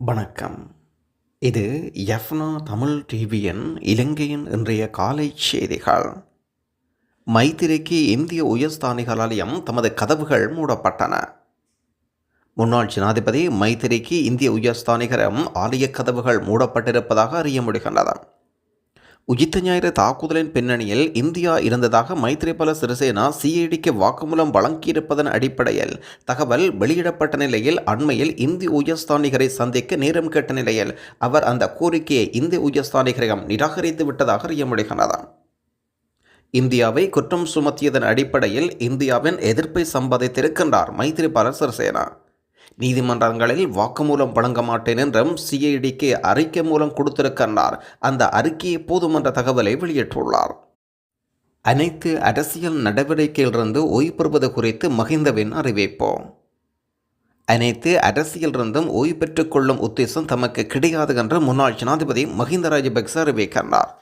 வணக்கம். இது எஃப்னா தமிழ் டிவியின் இலங்கையின் இன்றைய காலை செய்திகள். மைத்திரிக்கு இந்திய உயர்ஸ்தானிகளாலயம் தமது கதவுகள் மூடப்பட்டன. முன்னாள் ஜனாதிபதி மைத்திரிக்கு இந்திய உயர்ஸ்தானிகரம் ஆலய கதவுகள் மூடப்பட்டிருப்பதாக அறிய முடிகின்றது. உயிர்த்த ஞாயிறு தாக்குதலின் பின்னணியில் இந்தியா இருந்ததாக மைத்ரிபால சிறிசேனா சிஐடிக்கு வாக்குமூலம் வழங்கியிருப்பதன் அடிப்படையில் தகவல் வெளியிடப்பட்ட நிலையில் அண்மையில் இந்தி உயர்ஸ்தானிகரை சந்திக்க நேரம் கேட்ட நிலையில் அவர் அந்த கோரிக்கையை இந்தி உயர்ஸ்தானிகரிடம் நிராகரித்து விட்டதாக அறிய முடிகிறது இந்தியாவை குற்றம் சுமத்தியதன் அடிப்படையில் இந்தியாவின் எதிர்ப்பை சம்பாதித்திருக்கின்றார் மைத்ரிபால சிறிசேனா. நீதிமன்றங்களில் வாக்குமூலம் வழங்க மாட்டேன் என்றும் சிஐடிக்கு அறிக்கை மூலம் கொடுத்திருக்கின்றார் அந்த அறிக்கையை போதுமன்ற தகவலை வெளியிட்டுள்ளார். அனைத்து அரசியல் நடவடிக்கையிலிருந்து ஓய்வு பெறுவது குறித்து மகிந்தவின் அறிவிப்பு. அனைத்து அரசியலிருந்தும் ஓய்வு பெற்றுக் கொள்ளும் உத்தேசம் தமக்கு கிடையாது என்று முன்னாள் ஜனாதிபதி மஹிந்த ராஜபக்ச அறிவிக்கின்றார்.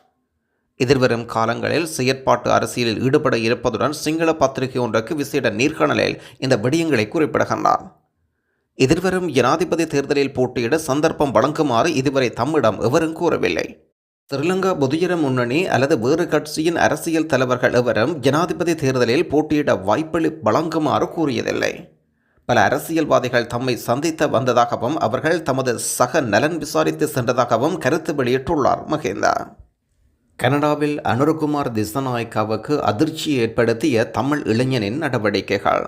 எதிர்வரும் காலங்களில் செயற்பாட்டு அரசியலில் ஈடுபட இருப்பதுடன் சிங்கள பத்திரிகை ஒன்றுக்கு விசேட நேர்காணலில் இந்த விடயங்களை குறிப்பிடுகின்றார். எதிர்வரும் ஜனாதிபதி தேர்தலில் போட்டியிட சந்தர்ப்பம் வழங்குமாறு இதுவரை தம்மிடம் எவரும் கூறவில்லை. ஸ்ரீலங்கா பொதுஜன முன்னணி அல்லது வேறு கட்சியின் அரசியல் தலைவர்கள் எவரும் ஜனாதிபதி தேர்தலில் போட்டியிட வாய்ப்பளி வழங்குமாறு கூறியதில்லை. பல அரசியல்வாதிகள் தம்மை சந்தித்த வந்ததாகவும் அவர்கள் தமது சக நலன் விசாரித்து சென்றதாகவும் கருத்து வெளியிட்டுள்ளார் மகேந்தா கனடாவில் அனுரகுமார் திசநாயக்காவுக்கு அதிர்ச்சி ஏற்படுத்திய தமிழ் இளைஞனின் நடவடிக்கைகள்.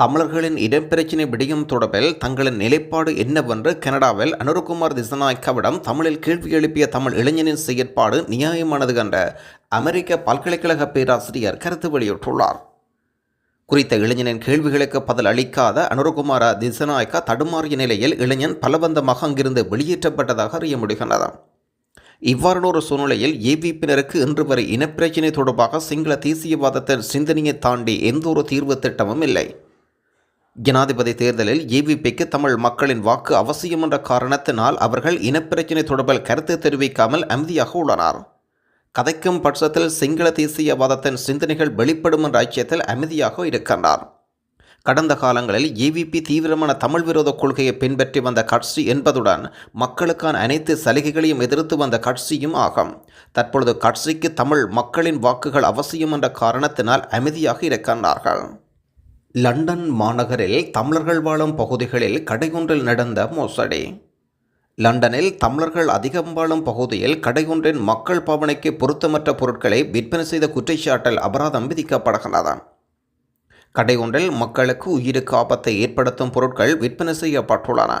தமிழர்களின் இடம்பிரச்சினை விடயம் தொடர்பில் தங்களின் நிலைப்பாடு என்னவென்று கனடாவில் அனுருகுமார் திசநாயக்காவிடம் தமிழில் கேள்வி எழுப்பிய தமிழ் இளைஞனின் செயற்பாடு நியாயமானது கண்ட அமெரிக்க பல்கலைக்கழக பேராசிரியர் கருத்து வெளியிட்டுள்ளார். குறித்த இளைஞனின் கேள்விகளுக்கு பதில் அளிக்காத அனுருகுமார திசநாயக்கா தடுமாறிய நிலையில் இளைஞன் பலவந்தமாக அங்கிருந்து வெளியேற்றப்பட்டதாக அறிய முடிகின்றது. இவ்வாறான ஒரு சூழ்நிலையில் ஏவிபினருக்கு இன்று வரை இனப்பிரச்சினை தொடர்பாக சிங்கள தேசியவாதத்தின் சிந்தனையை தாண்டி எந்த ஒரு தீர்வு திட்டமும் இல்லை. ஜனாதிபதி தேர்தலில் ஏவிபிக்கு தமிழ் மக்களின் வாக்கு அவசியம் என்ற காரணத்தினால் அவர்கள் இனப்பிரச்சினை தொடர்பில் கருத்து தெரிவிக்காமல் அமைதியாக உள்ளனர். கதைக்கும் பட்சத்தில் சிங்கள தேசியவாதத்தின் சிந்தனைகள் வெளிப்படும் என்ற ஐக்கியத்தில் அமைதியாக இருக்கின்றார். கடந்த காலங்களில் ஏவிபி தீவிரமான தமிழ் விரோத கொள்கையை பின்பற்றி வந்த கட்சி என்பதுடன் மக்களுக்கான அனைத்து சலுகைகளையும் எதிர்த்து வந்த கட்சியும் ஆகும். தற்பொழுது கட்சிக்கு தமிழ் மக்களின் வாக்குகள் அவசியம் என்ற காரணத்தினால் அமைதியாக இருக்கின்றார்கள். லண்டன் மாநகரில் தமிழர்கள் வாழும் பகுதிகளில் கடையொன்றில் நடந்த மோசடி. லண்டனில் தமிழர்கள் அதிகம் வாழும் பகுதியில் கடையொன்றின் மக்கள் பாவனைக்கு பொருத்தமற்ற பொருட்களை விற்பனை செய்த குற்றச்சாட்டில் அபராதம் விதிக்கப்படுகிறது கடையொன்றில் மக்களுக்கு உயிருக்கு ஆபத்தை ஏற்படுத்தும் பொருட்கள் விற்பனை செய்யப்பட்டுள்ளன.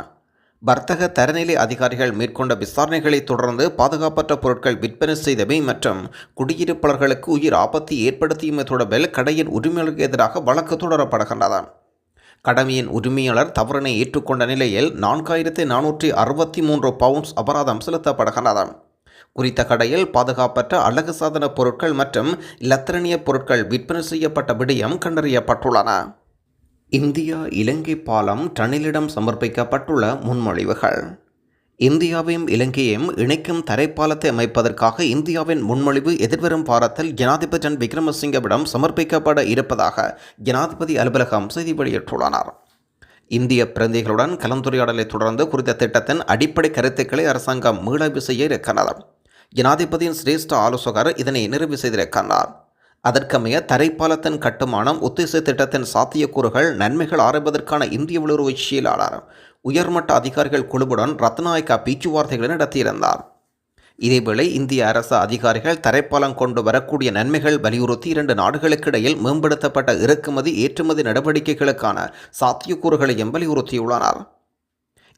வர்த்தக தரநிலை அதிகாரிகள் மேற்கொண்ட விசாரணைகளை தொடர்ந்து பாதுகாப்பற்ற பொருட்கள் விற்பனை செய்தவை மற்றும் குடியிருப்பாளர்களுக்கு உயிர் ஆபத்தை ஏற்படுத்தியமை தொடர்பில் கடையின் உரிமையாளருக்கு எதிராக வழக்கு தொடரப்படுகின்றது கடமையின் உரிமையாளர் தவறினை ஏற்றுக்கொண்ட நிலையில் நான்காயிரத்தி நானூற்றி அறுபத்தி மூன்று பவுண்ட்ஸ் அபராதம் செலுத்தப்படுகின்றது குறித்த கடையில் பாதுகாப்பற்ற அழகு சாதன பொருட்கள் மற்றும் இலத்திரனிய பொருட்கள் விற்பனை செய்யப்பட்ட விடயம் கண்டறியப்பட்டுள்ளன. இந்தியா இலங்கை பாலம் டனிலிடம் சமர்ப்பிக்கப்பட்டுள்ள முன்மொழிவுகள். இந்தியாவையும் இலங்கையையும் இணைக்கும் தரைப்பாலத்தை அமைப்பதற்காக இந்தியாவின் முன்மொழிவு எதிர்வரும் வாரத்தில் ஜனாதிபதி ரன் விக்ரமசிங்கவிடம் சமர்ப்பிக்கப்பட இருப்பதாக ஜனாதிபதி அலுவலகம் செய்தி வெளியிட்டுள்ளனர். இந்திய பிரதிகளுடன் கலந்துரையாடலை தொடர்ந்து குறித்த திட்டத்தின் அடிப்படை கருத்துக்களை அரசாங்கம் மீளாய்வு செய்ய இருக்கிறது ஜனாதிபதியின் சிரேஷ்ட ஆலோசகர் இதனை நிறைவு செய்திருக்கிறார். அதற்கமைய தரைப்பாலத்தின் கட்டுமானம் ஒத்திசை திட்டத்தின் சாத்தியக்கூறுகள் நன்மைகள் ஆராய்வதற்கான இந்திய வெளியுறவு செயலாளர் உயர்மட்ட அதிகாரிகள் குழுவுடன் ரத்நாயக்கா பேச்சுவார்த்தைகளை நடத்தியிருந்தார். இதேவேளை இந்திய அரசு அதிகாரிகள் தரைப்பாலம் கொண்டு வரக்கூடிய நன்மைகள் வலியுறுத்தி இரண்டு நாடுகளுக்கிடையில் மேம்படுத்தப்பட்ட இறக்குமதி ஏற்றுமதி நடவடிக்கைகளுக்கான சாத்தியக்கூறுகளையும் வலியுறுத்தியுள்ளனர்.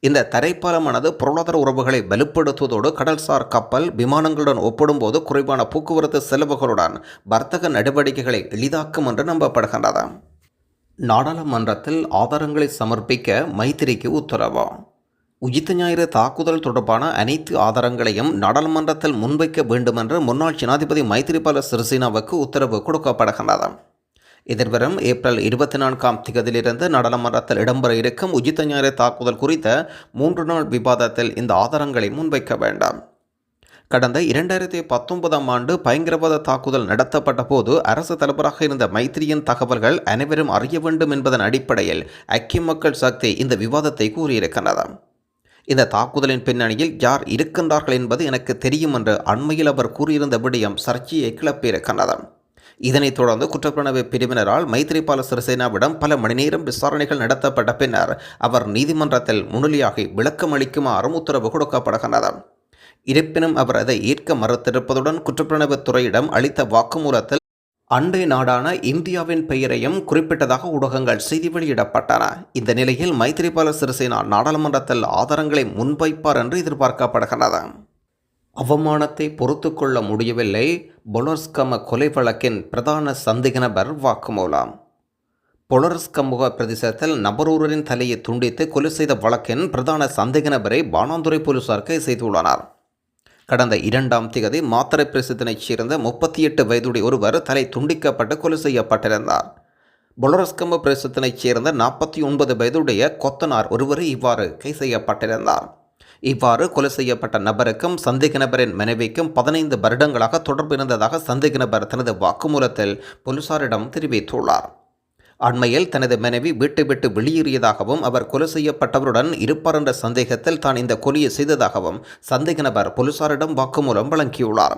இந்த தரைப்பாலமானது பொருளாதார உறவுகளை வலுப்படுத்துவதோடு கடல்சார் கப்பல் விமானங்களுடன் ஒப்பிடும்போது குறைவான போக்குவரத்து செலவுகளுடன் வர்த்தக நடவடிக்கைகளை எளிதாக்கும் என்று நம்பப்படுகின்றது. நாடாளுமன்றத்தில் ஆதாரங்களை சமர்ப்பிக்க மைத்திரிக்கு உத்தரவு. உயிர்த்த ஞாயிறு தாக்குதல் தொடர்பான அனைத்து ஆதாரங்களையும் நாடாளுமன்றத்தில் முன்வைக்க வேண்டுமென்று முன்னாள் ஜனாதிபதி மைத்திரிபால சிறிசேனாவுக்கு உத்தரவு கொடுக்கப்படுகின்றது. எதிர்வரும் ஏப்ரல் இருபத்தி நான்காம் திகதியிலிருந்து நாடாளுமன்றத்தில் இடம்பெற இருக்கும் உஜித்த ஞாயிறு தாக்குதல் குறித்த மூன்று நாள் விவாதத்தில் இந்த ஆதாரங்களை முன்வைக்க வேண்டாம். கடந்த இரண்டாயிரத்தி பத்தொன்பதாம் ஆண்டு பயங்கரவாத தாக்குதல் நடத்தப்பட்ட போது அரசு தலைவராக இருந்த மைத்திரியின் தகவல்கள் அனைவரும் அறிய வேண்டும் என்பதன் அடிப்படையில் ஐக்கிய மக்கள் சக்தி இந்த விவாதத்தை கூறியிருக்கிறது. இந்த தாக்குதலின் பின்னணியில் யார் இருக்கின்றார்கள் என்பது எனக்கு தெரியும் என்று அண்மையில் அவர் கூறியிருந்த விடயம் சர்ச்சையை கிளப்பியிருக்கின்றது இதனைத் தொடர்ந்து குற்றப்புலனாய்வு பிரிவினரால் மைத்ரிபால சிறிசேனாவிடம் பல மணி நேரம் விசாரணைகள் நடத்தப்பட்ட பின்னர் அவர் நீதிமன்றத்தில் முன்னிலையாகி விளக்கம் அளிக்குமாறும் உத்தரவு கொடுக்கப்படுகின்றது. இருப்பினும் அவர் அதை ஏற்க மறுத்திருப்பதுடன் குற்றப்புலனாய்வுத் துறையிடம் அளித்த வாக்குமூலத்தில் அண்டை நாடான இந்தியாவின் பெயரையும் குறிப்பிட்டதாக ஊடகங்கள் செய்தி வெளியிடப்பட்டன. இந்த நிலையில் மைத்ரிபால சிறிசேனா நாடாளுமன்றத்தில் ஆதாரங்களை முன்வைப்பார் என்று எதிர்பார்க்கப்படுகிறது அவமானத்தை பொறுத்து கொள்ள முடியவில்லை. பொலர்ஸ்கம கொலை வழக்கின் பிரதான சந்தேக நபர் வாக்குமூலம். பொலர்ஸ்கமுக பிரதேசத்தில் நபரொருவரின் தலையை துண்டித்து கொலை செய்த வழக்கின் பிரதான சந்தேக நபரை பானாந்துறை போலீசார் கைது செய்துள்ளனர். கடந்த இரண்டாம் திகதி மாத்திரை பிரசித்தனைச் சேர்ந்த முப்பத்தி எட்டு வயதுடைய ஒருவர் தலை துண்டிக்கப்பட்டு கொலை செய்யப்பட்டிருந்தார். பொலரஸ்கம்பு பிரசித்தனைச் சேர்ந்த நாற்பத்தி ஒன்பது வயதுடைய கொத்தனார் ஒருவர் இவ்வாறு கை செய்யப்பட்டிருந்தார். இவ்வாறு கொலை செய்யப்பட்ட நபருக்கும் சந்தேக நபரின் மனைவிக்கும் பதினைந்து வருடங்களாக தொடர்பு இருந்ததாக சந்தேக நபர் தனது வாக்குமூலத்தில் போலீசாரிடம் தெரிவித்துள்ளார். அண்மையில் தனது மனைவி வீட்டை விட்டு வெளியேறியதாகவும் அவர் கொலை செய்யப்பட்டவருடன் இருப்பார் என்ற சந்தேகத்தில் தான் இந்த கொலையை செய்ததாகவும் சந்தேக நபர் போலீசாரிடம் வாக்குமூலம் வழங்கியுள்ளார்.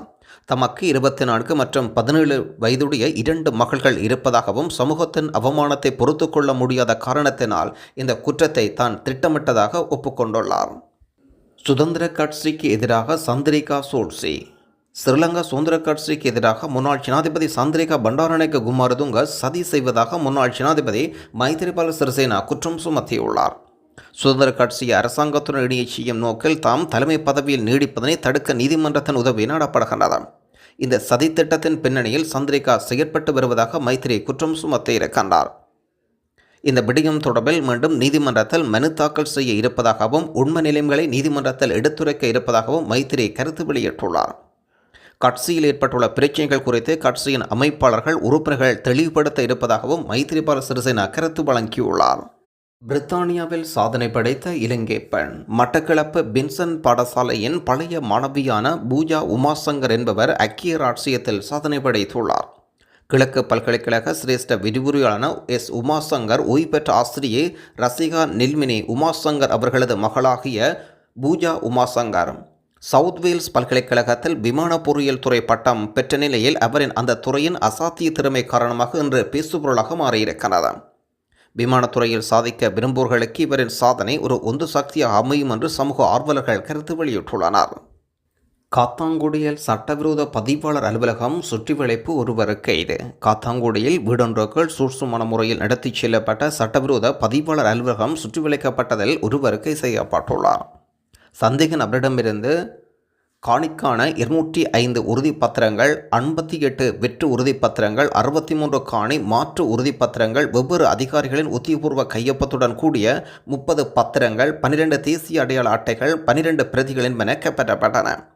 தமக்கு இருபத்தி நான்கு மற்றும் பதினேழு வயதுடைய இரண்டு மகள்கள் இருப்பதாகவும் சமூகத்தின் அவமானத்தை பொறுத்து கொள்ள முடியாத காரணத்தினால் இந்த குற்றத்தை தான் திட்டமிட்டதாக ஒப்புக்கொண்டுள்ளார். சுதந்திர கட்சிக்கு எதிராக சந்திரிகா சோட்சி ஸ்ரீலங்கா சுதந்திர கட்சிக்கு எதிராக முன்னாள் ஜனாதிபதி சந்திரிகா பண்டாரநாயக்க குமாரதுங்க சதி செய்வதாக முன்னாள் ஜனாதிபதி மைத்திரிபால சிறிசேனா குற்றம் சுமத்தியுள்ளார். சுதந்திர கட்சி அரசாங்கத்துடன் இணைய செய்யும் நோக்கில் தாம் தலைமை பதவியில் நீடிப்பதனை தடுக்க நீதிமன்றத்தின் உதவி நாடப்படுகின்றது. இந்த சதித்திட்டத்தின் பின்னணியில் சந்திரிகா செயற்பட்டு வருவதாக மைத்திரி குற்றம் சுமத்தியிருக்கின்றார். இந்த விடயம் தொடர்பில் மீண்டும் நீதிமன்றத்தில் மனு தாக்கல் செய்ய இருப்பதாகவும் உண்மை நிலைமைகளை நீதிமன்றத்தில் எடுத்துரைக்க இருப்பதாகவும் மைத்திரி கருத்து வெளியிட்டுள்ளார். கட்சியில் ஏற்பட்டுள்ள பிரச்சனைகள் குறித்து கட்சியின் அமைப்பாளர்கள் உறுப்பினர்கள் தெளிவுபடுத்த இருப்பதாகவும் மைத்திரிபால சிறிசேனா கருத்து வழங்கியுள்ளார். பிரித்தானியாவில் சாதனை படைத்த இலங்கை பெண் மட்டக்களப்பு பின்சன் பாடசாலையின் பழைய மாணவியான பூஜா உமாசங்கர் என்பவர் அக்கிய ராட்சியத்தில் சாதனை படைத்துள்ளார். கிழக்கு பல்கலைக்கழக சிரேஷ்ட விரிவுரையாளன எஸ். உமாசங்கர் ஓய்வு பெற்ற ஆசிரியை ரசிகா நில்மினி உமாசங்கர் அவர்களது மகளாகிய பூஜா உமாசங்கர். சவுத் வேல்ஸ் பல்கலைக்கழகத்தில் விமான பொறியியல் துறை பட்டம் பெற்ற நிலையில் அவரின் அந்த துறையின் அசாத்திய திறமை காரணமாக இன்று பேசுபொருளாக மாறியிருக்கிறது. விமானத்துறையில் சாதிக்க விரும்புவோர்களுக்கு இவரின் சாதனை ஒரு உந்து சக்தியாக அமையும் என்று சமூக ஆர்வலர்கள் கருத்து வெளியிட்டுள்ளனர். காத்தாங்குடியில் சட்டவிரோத பதிவாளர் அலுவலகம் சுற்றிவளைப்பு ஒருவர் கைது. காத்தாங்குடியில் வீடொன்றுக்குள் சூட்சுமான முறையில் நடத்திச் செல்லப்பட்ட சட்டவிரோத பதிவாளர் அலுவலகம் சுற்றிவளைக்கப்பட்டதில் ஒருவர் செய்யப்பட்டுள்ளார் சந்தேக நபரிடமிருந்து காணிக்கான இருநூற்றி ஐந்து உறுதிப்பத்திரங்கள் ஐம்பத்தி எட்டு வெற்று உறுதிப்பத்திரங்கள் அறுபத்தி மூன்று காணி மாற்று உறுதிப்பத்திரங்கள் வெவ்வேறு அதிகாரிகளின் உத்தியபூர்வ கையொப்பத்துடன் கூடிய முப்பது பத்திரங்கள் பனிரெண்டு தேசிய அடையாள அட்டைகள் பனிரெண்டு பிரதிகள் என்பன கைப்பற்றப்பட்டன.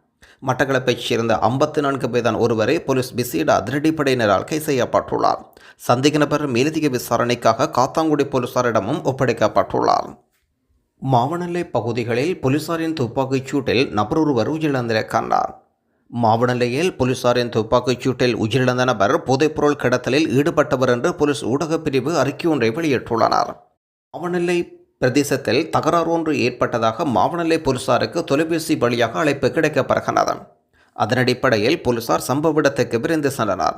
மட்டக்களப்பைச் சேர்ந்த ஐம்பத்தி நான்கு வயதான ஒருவரை போலீஸ் விசேட அதிரடிப்படையினரால் கைது செய்யப்பட்டுள்ளார். சந்தேக நபர் மேலதிக விசாரணைக்காக காத்தாங்குடி போலீசாரிடமும் ஒப்படைக்கப்பட்டுள்ளார். மாவனல்லை பகுதிகளில் போலீசாரின் துப்பாக்கிச் சூட்டில் நபர் ஒருவர் உயிரிழந்திருக்கின்றார். மாவனல்லையில் போலீசாரின் துப்பாக்கிச் சூட்டில் உயிரிழந்த நபர் போதைப்பொருள் கடத்தலில் ஈடுபட்டவர் என்று போலீஸ் ஊடகப் பிரிவு அறிக்கை ஒன்றை வெளியிட்டுள்ளனர். மாவனல்லை பிரதேசத்தில் தகராறு ஒன்று ஏற்பட்டதாக மாவனல்லை போலீசாருக்கு தொலைபேசி வழியாக அழைப்பு கிடைக்கப்பெறுகிறது அதன் அடிப்படையில் போலீசார் சம்பவ இடத்துக்கு விரைந்து சென்றனர்.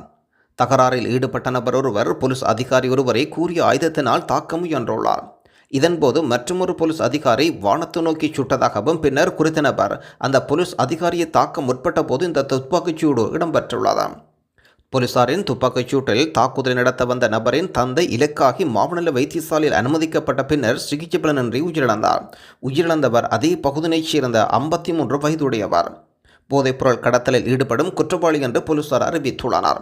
தகராறில் ஈடுபட்ட நபர் ஒருவர் போலீஸ் அதிகாரி ஒருவரை கூறிய ஆயுதத்தினால் தாக்க முயன்றுள்ளார். இதன்போது மற்றொரு போலீஸ் அதிகாரி வானத்தை நோக்கி சுட்டதாகவும் பின்னர் குறித்த நபர் அந்த போலீஸ் அதிகாரியை தாக்க முற்பட்ட போது இந்த துப்பாக்கிச்சூடு இடம்பெற்றுள்ளதாம் போலீசாரின் துப்பாக்கிச் சூட்டில் தாக்குதலை நடத்த வந்த நபரின் தந்தை இலக்காகி மாவனல்ல வைத்தியசாலையில் அனுமதிக்கப்பட்ட பின்னர் சிகிச்சை பலனின்றி உயிரிழந்தார். உயிரிழந்தவர் அதே பகுதியைச் சேர்ந்த ஐம்பத்தி மூன்று வயதுடையவர் போதைப்பொருள் கடத்தலில் ஈடுபடும் குற்றவாளி என்று போலீசார் அறிவித்துள்ளனர்.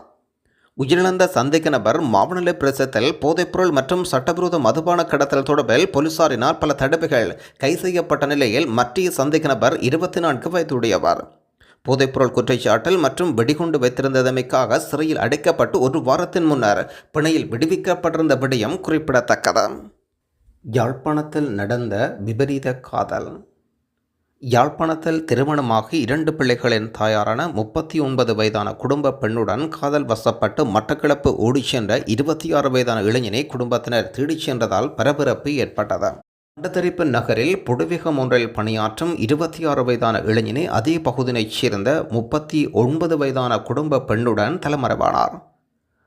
உயிரிழந்த சந்தேக நபர் மாவனல்லை பிரதேசத்தில் போதைப்பொருள் மற்றும் சட்டவிரோத மதுபான கடத்தல் தொடர்பில் போலீசாரினால் பல தடவைகள் கை செய்யப்பட்ட நிலையில் மற்றைய சந்தேக நபர் இருபத்தி நான்கு வயதுடையவர். போதைப்பொருள் குற்றச்சாட்டில் மற்றும் வெடிகுண்டு வைத்திருந்ததமைக்காக சிறையில் அடைக்கப்பட்டு ஒரு வாரத்தின் முன்னர் பிணையில் விடுவிக்கப்பட்டிருந்த விடயம் குறிப்பிடத்தக்கது. யாழ்ப்பாணத்தில் நடந்த விபரீத காதல். யாழ்ப்பாணத்தில் திருமணமாகி இரண்டு பிள்ளைகளின் தாயாரான முப்பத்தி ஒன்பது வயதான குடும்ப பெண்ணுடன் காதல் வசப்பட்டு மட்டக்கிழப்பு ஓடிச் சென்ற இருபத்தி ஆறு வயதான இளைஞனை குடும்பத்தினர் தேடிச் சென்றதால் பரபரப்பு ஏற்பட்டது. அண்டத்தரிப்பு நகரில் புடுவிகம் ஒன்றில் பணியாற்றும் இருபத்தி ஆறு வயதான இளைஞனை அதே பகுதியைச் சேர்ந்த முப்பத்தி ஒன்பது வயதான குடும்ப பெண்ணுடன் தலைமறைவானார்.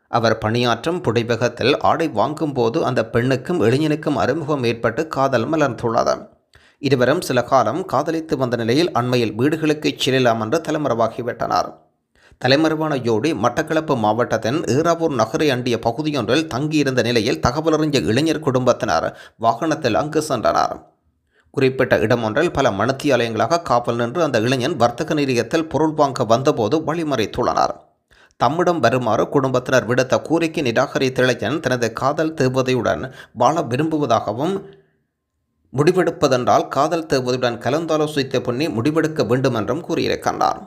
அவர் பணியாற்றும் புடைவகத்தில் ஆடை வாங்கும்போது அந்த பெண்ணுக்கும் இளைஞனுக்கும் அறிமுகம் ஏற்பட்டு காதல் மலர்ந்துள்ளது. இருவரும் சில காலம் காதலித்து வந்த நிலையில் அண்மையில் வீடுகளுக்கு செல்லலாம் என்று தலைமறைவாகிவிட்டனர். தலைமறைவான ஜோடி மட்டக்களப்பு மாவட்டத்தின் ஈராவூர் நகரை அண்டிய பகுதியொன்றில் தங்கியிருந்த நிலையில் தகவலறிஞ்ச இளைஞர் குடும்பத்தினர் வாகனத்தில் அங்கு சென்றனர். குறிப்பிட்ட இடமொன்றில் பல மணத்தியாலயங்களாக காவல் நின்று அந்த இளைஞன் வர்த்தக நிலையத்தில் பொருள் வாங்க வந்தபோது வழிமறைத்துள்ளனர். தம்மிடம் வருமாறு குடும்பத்தினர் விடுத்த கோரிக்கை நிராகரித்த இளைஞன் தனது காதல் தேவதையுடன் வாழ விரும்புவதாகவும் முடிவெடுப்பதென்றால் காதல் தேவதையுடன் கலந்தாலோசித்த பொண்ணி முடிவெடுக்க வேண்டும் என்றும் கூறியிருக்கின்றார்.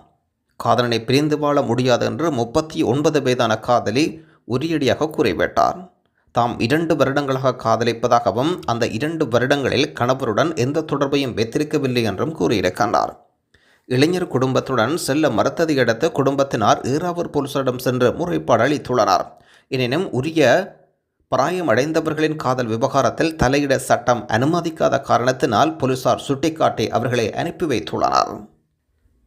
காதலனை பிரிந்து வாழ முடியாது என்று முப்பத்தி ஒன்பது வயதான காதலி உரியடியாக கூறிவிட்டார். தாம் இரண்டு வருடங்களாக காதலிப்பதாகவும் அந்த இரண்டு வருடங்களில் கணவருடன் எந்த தொடர்பையும் வைத்திருக்கவில்லை என்றும் கூறியிருக்கின்றார். இளைஞர் குடும்பத்துடன் செல்ல மறுத்ததை அடுத்து குடும்பத்தினார் ஈராவூர் போலீசாரிடம் சென்று முறைப்பாடு அளித்துள்ளனர். எனினும் உரிய பிராயம் அடைந்தவர்களின் காதல் விவகாரத்தில் தலையிட சட்டம் அனுமதிக்காத காரணத்தினால் போலீசார் சுட்டிக்காட்டி அவர்களை அனுப்பி வைத்துள்ளனர்.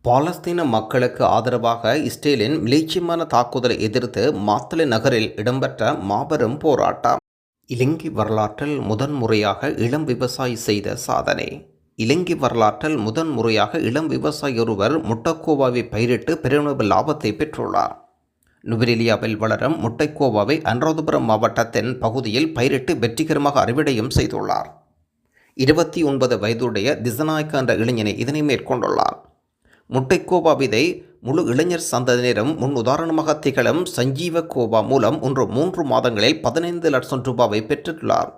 பாலஸ்தீன மக்களுக்கு ஆதரவாக இஸ்ரேலின் மிலேச்சியமான தாக்குதலை எதிர்த்து மாத்தலை நகரில் இடம்பெற்ற மாபெரும் போராட்டம். இலங்கை வரலாற்றில் முதன்முறையாக இளம் விவசாயி செய்த சாதனை. இலங்கை வரலாற்றில் முதன் முறையாக இளம் விவசாயி ஒருவர் முட்டைக்கோவாவை பயிரிட்டு பெருமளவு லாபத்தை பெற்றுள்ளார். நுவரெலியாவில் வளரும் முட்டைக்கோவாவை அனுராதபுரம் மாவட்டத்தின் பகுதியில் பயிரிட்டு வெற்றிகரமாக அறுவடையும் செய்துள்ளார். இருபத்தி ஒன்பது வயதுடைய திசநாயக்க என்ற இளைஞனை இதனை மேற்கொண்டுள்ளார். முட்டைக்கோவா விதை முழு இளைஞர் சந்ததியினரும் முன் உதாரணமாக திகழும் சஞ்சீவ கோபா மூலம் ஒன்று மூன்று மாதங்களில் பதினைந்து லட்சம் ரூபாவை பெற்றுள்ளார்.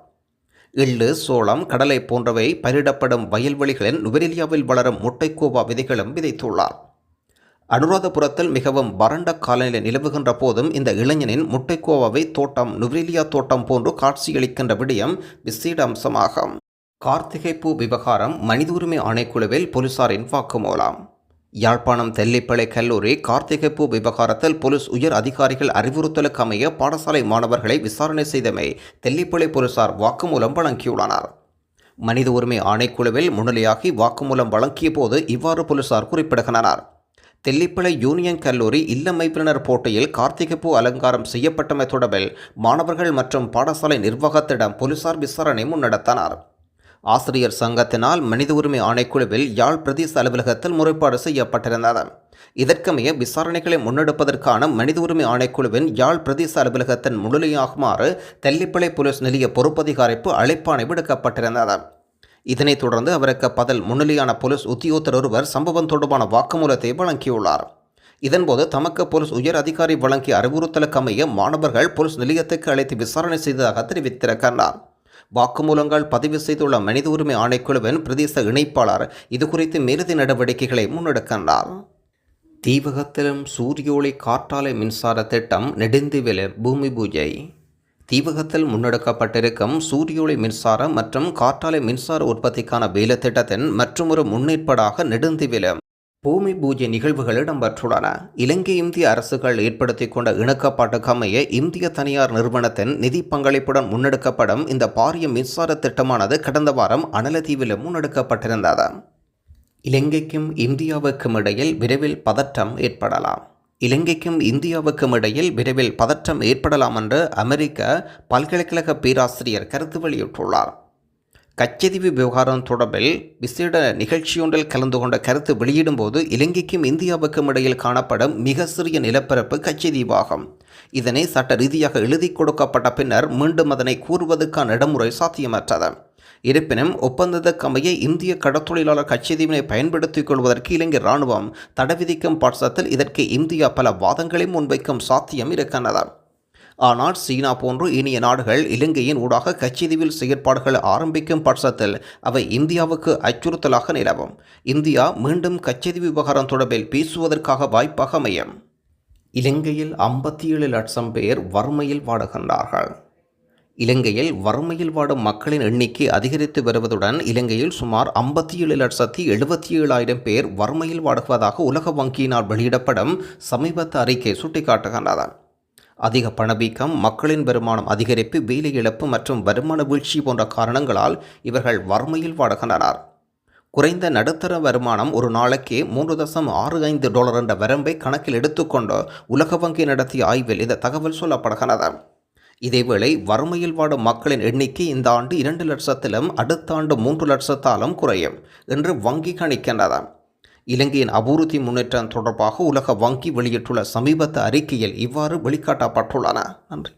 எள்ளு சோளம் கடலை போன்றவை பயிரிடப்படும் வயல்வெளிகளின் நுவரெலியாவில் வளரும் முட்டைக்கோவா விதைகளும் விதைத்துள்ளார். அனுராதபுரத்தில் மிகவும் வறண்ட காலநிலை நிலவுகின்ற போதும் இந்த இளைஞனின் முட்டைக்கோவாவை தோட்டம் நுவரெலியா தோட்டம் போன்று காட்சியளிக்கின்ற விடயம் விசேட அம்சமாகும். கார்த்திகை பூ விவகாரம் மனித உரிமை ஆணைக்குழுவில் போலீசாரின் வாக்குமூலம். யாழ்ப்பாணம் தெல்லிப்பளை கல்லூரி கார்த்திகைப்பூ விவகாரத்தில் போலீஸ் உயர் அதிகாரிகள் அறிவுறுத்தலுக்கு அமைய பாடசாலை மாணவர்களை விசாரணை செய்தமை தெல்லிப்பளை போலீசார் வாக்குமூலம் வழங்கியுள்ளனர். மனித உரிமை ஆணைக்குழுவில் முன்னிலையாகி வாக்குமூலம் வழங்கிய போது இவ்வாறு போலீசார் குறிப்பிடுகின்றனர். தெல்லிப்பளை யூனியன் கல்லூரி இல்லமைப்பினர் போட்டியில் கார்த்திகைப்பூ அலங்காரம் செய்யப்பட்டமை தொடர்பில் மாணவர்கள் மற்றும் பாடசாலை நிர்வாகத்திடம் போலீசார் விசாரணை முன்னெடுத்தனர். ஆசிரியர் சங்கத்தினால் மனித உரிமை ஆணைக்குழுவில் யாழ் பிரதேச அலுவலகத்தில் முறைப்பாடு செய்யப்பட்டிருந்தது. இதற்கமைய விசாரணைகளை முன்னெடுப்பதற்கான மனித உரிமை ஆணைக்குழுவின் யாழ் பிரதேச அலுவலகத்தின் முழுமையாகுமாறு தெல்லிப்பளை போலீஸ் நிலைய பொறுப்பதிகாரிப்பு அழைப்பாணை விடுக்கப்பட்டிருந்தது. இதனைத் தொடர்ந்து அவருக்கு பதில் முன்னிலையான போலீஸ் உத்தியோகத்தர் ஒருவர் சம்பவம் தொடர்பான வாக்குமூலத்தை வழங்கியுள்ளார். இதன்போது தமக்கு போலீஸ் உயர் அதிகாரி வழங்கிய அறிவுறுத்தலுக்கு அமைய மாணவர்கள் போலீஸ் நிலையத்துக்கு அழைத்து விசாரணை செய்ததாக தெரிவித்திருக்கிறார். வாக்குமூலங்கள் பதிவு செய்துள்ள மனித உரிமை ஆணைக்குழுவின் பிரதேச இணைப்பாளர் இதுகுறித்து மேலதி நடவடிக்கைகளை முன்னெடுக்கின்றார் தீவகத்திலும் சூரிய ஒளி காற்றாலை மின்சார திட்டம் நெடுந்துவில பூமி பூஜை. தீவகத்தில் முன்னெடுக்கப்பட்டிருக்கும் சூரிய ஒளி மின்சாரம் மற்றும் காற்றாலை மின்சார உற்பத்திக்கான வேலை திட்டத்தின் மற்றொரு முன்னேற்பாடாக நெடுந்துவில பூமி பூஜை நிகழ்வுகள் இடம்பெற்றுள்ளன. இலங்கை இந்திய அரசுகள் ஏற்படுத்தி கொண்ட இணக்கப்பாட்டுக்கமைய இந்திய தனியார் நிறுவனத்தின் நிதி பங்களிப்புடன் முன்னெடுக்கப்படும் இந்த பாரிய மின்சார திட்டமானது கடந்த வாரம் அனலதீவில் முன்னெடுக்கப்பட்டிருந்தது. இலங்கைக்கும் இந்தியாவுக்கும் இடையில் விரைவில் பதற்றம் ஏற்படலாம். இலங்கைக்கும் இந்தியாவுக்கும் இடையில் விரைவில் பதற்றம் ஏற்படலாம் என்று அமெரிக்க பல்கலைக்கழக பேராசிரியர் கருத்து வெளியிட்டுள்ளார். கச்சதீவு விவகாரம் தொடர்பில் விசேட நிகழ்ச்சியொன்றில் கலந்து கொண்ட கருத்து வெளியிடும்போது இலங்கைக்கும் இந்தியாவுக்கும் இடையில் காணப்படும் மிக சிறிய நிலப்பரப்பு கச்சதீவாகும். இதனை சட்ட ரீதியாக எழுதி கொடுக்கப்பட்ட பின்னர் மீண்டும் அதனை கூறுவதற்கான இடமுறை சாத்தியமற்றது. இருப்பினும் ஒப்பந்தத்துக்கமைய இந்திய கடற்தொழிலாளர் கச்சதீவினை பயன்படுத்திக் கொள்வதற்கு இலங்கை இராணுவம் தடை விதிக்கும் பட்சத்தில் இதற்கு இந்தியா பல வாதங்களை முன்வைக்கும் சாத்தியம் இருக்கின்றது. ஆனால் சீனா போன்று இனிய நாடுகள் இலங்கையின் ஊடாக கச்சிதீவில் செயற்பாடுகள் ஆரம்பிக்கும் பட்சத்தில் அவை இந்தியாவுக்கு அச்சுறுத்தலாக நிலவும். இந்தியா மீண்டும் கச்சதீவு விவகாரம் தொடர்பில் பேசுவதற்காக வாய்ப்பாக அமையும். இலங்கையில் ஐம்பத்தி ஏழு லட்சம் பேர் வறுமையில் வாடுகின்றார்கள். இலங்கையில் வறுமையில் வாடும் மக்களின் எண்ணிக்கை அதிகரித்து வருவதுடன் இலங்கையில் சுமார் ஐம்பத்தி ஏழு லட்சத்தி எழுபத்தி ஏழாயிரம் பேர் வறுமையில் வாடுவதாக உலக வங்கியினால் வெளியிடப்படும் சமீபத்த அறிக்கை சுட்டிக்காட்டுகின்றன அதிக பணவீக்கம் மக்களின் வருமானம் அதிகரிப்பு வேலை இழப்பு மற்றும் வருமான வீழ்ச்சி போன்ற காரணங்களால் இவர்கள் வறுமையில் வாடுகின்றனர். குறைந்த நடுத்தர வருமானம் ஒரு நாளைக்கு மூன்று தசம் ஆறு ஐந்து டாலர் என்ற வரம்பை கணக்கில் எடுத்துக்கொண்டு உலக வங்கி நடத்திய ஆய்வில் இந்த தகவல் சொல்லப்படுகிறது இதேவேளை வறுமையில் வாடும் மக்களின் எண்ணிக்கை இந்த ஆண்டு இரண்டு லட்சத்திலும் அடுத்த ஆண்டு மூன்று லட்சத்தாலும் குறையும் என்று வங்கி கணிக்கின்றன இலங்கையின் அபிவிருத்தி முன்னேற்றம் தொடர்பாக உலக வங்கி வெளியிட்டுள்ள சமீபத்த அறிக்கையில் இவ்வாறு வெளிக்காட்டப்பட்டுள்ளன. நன்றி.